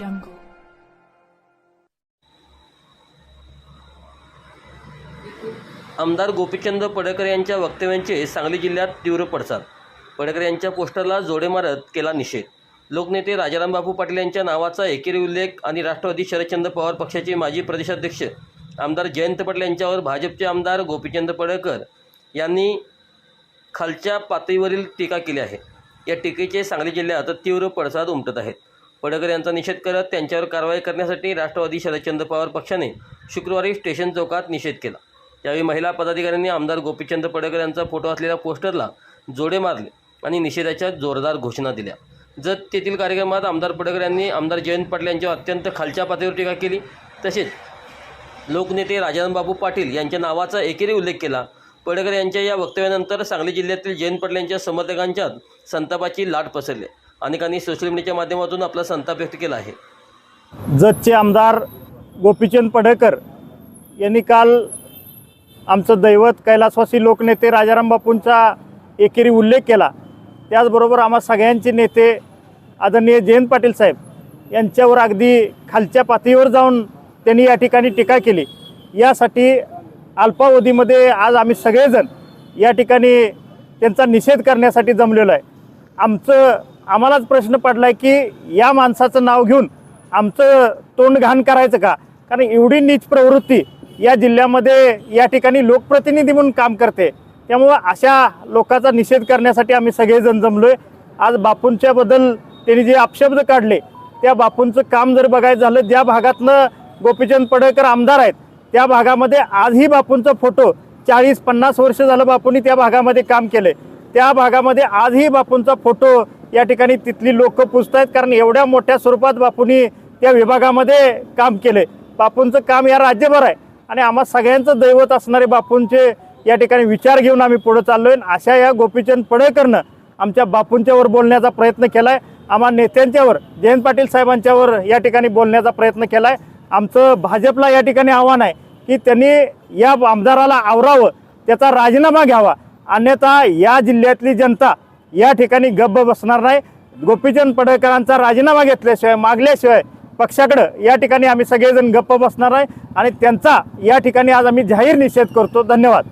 jungle. आमदार गोपीचंद पडकर यांच्या वक्तव्यांचे सांगली जिल्ह्यात तीव्र पडसाद. पडकर यांच्या पोस्टरला जोडे मारत केला निषेध. लोकनेते राजाराम बापू पाटील यांच्या नावाचा एकेरी उल्लेख आणि राष्ट्रवादी शरदचंद्र पवार पक्षाचे माजी प्रदेशाध्यक्ष आमदार जयंत पाटील यांच्यावर भाजपचे आमदार गोपीचंद पडळकर यांनी खालच्या पातळीवरील टीका केली आहे. या टीकेचे सांगली जिल्ह्यात तीव्र पडसाद उमटत आहेत. पडकर यांचा निषेध करत त्यांच्यावर कारवाई करण्यासाठी राष्ट्रवादी शरदचंद्र पवार पक्षाने शुक्रवारी स्टेशन चौकात निषेध केला. त्यावेळी महिला पदाधिकाऱ्यांनी आमदार गोपीचंद पडकर यांचा फोटो असलेल्या पोस्टरला जोडे मारले आणि निषेधाच्या जोरदार घोषणा दिल्या. जत तेथील कार्यक्रमात आमदार पडकर यांनी आमदार जयंत पाटील यांच्यावर अत्यंत खालच्या पातळीवर टीका केली. तसेच लोकनेते राजारामबाबू पाटील यांच्या नावाचा एकेरी उल्लेख केला. पडकर यांच्या या वक्तव्यानंतर सांगली जिल्ह्यातील जयंत पाटील यांच्या समर्थकांच्यात संतापाची लाट पसरली. अनेकांनी सोशल मीडियाच्या माध्यमातून आपला संताप व्यक्त केला आहे. जतचे आमदार गोपीचंद पडळकर यांनी काल आमचं दैवत कैलासवासी लोकनेते राजाराम बापूंचा एकेरी उल्लेख केला. त्याचबरोबर आम्हा सगळ्यांचे नेते आदरणीय जयंत पाटील साहेब यांच्यावर अगदी खालच्या पातळीवर जाऊन त्यांनी या ठिकाणी टीका केली. यासाठी अल्पावधीमध्ये आज आम्ही सगळेजण या ठिकाणी त्यांचा निषेध करण्यासाठी जमलेलो आहे. आमचं आम्हालाच प्रश्न पडला आहे की या माणसाचं नाव घेऊन आमचं तोंड घाण करायचं का? कारण एवढी नीच प्रवृत्ती या जिल्ह्यामध्ये या ठिकाणी लोकप्रतिनिधी म्हणून काम करते. त्यामुळं अशा लोकांचा निषेध करण्यासाठी आम्ही सगळेजण जमलो आहे आज बापूंच्याबद्दल त्यांनी जे अपशब्द काढले त्या बापूंचं काम जर बघायचं झालं ज्या भागातनं गोपीचंद पडळकर आमदार आहेत त्या भागामध्ये आजही बापूंचा फोटो चाळीस पन्नास वर्ष झालं बापूंनी त्या भागामध्ये काम केलं त्या भागामध्ये आजही बापूंचा फोटो या ठिकाणी तिथली लोक पुजत आहेत कारण एवढ्या मोठ्या स्वरूपात बापूंनी त्या विभागामध्ये काम केले बापूंचं काम या राज्यभर आहे. आणि आम्हा सगळ्यांचं दैवत असणारे बापूंचे या ठिकाणी विचार घेऊन आम्ही पुढे चाललो आणि अशा या गोपीचंद पडळकरनं आमच्या बापूंच्यावर बोलण्याचा प्रयत्न केला आहे आम्हा नेत्यांच्यावर जयंत पाटील साहेबांच्यावर या ठिकाणी बोलण्याचा प्रयत्न केला आहे आमचं भाजपला या ठिकाणी आव्हान आहे की त्यांनी या आमदाराला आवरावं त्याचा राजीनामा घ्यावा. अन्यथा या जिल्ह्यातली जनता या ठिकाणी गप्प बसणार नाही. गोपीचंद पडळकरांचा राजीनामा घेतल्याशिवाय मागल्याशिवाय पक्षाकडं या ठिकाणी आम्ही सगळेजण गप्प बसणार आहे. आणि त्यांचा या ठिकाणी आज आम्ही जाहीर निषेध करतो. धन्यवाद.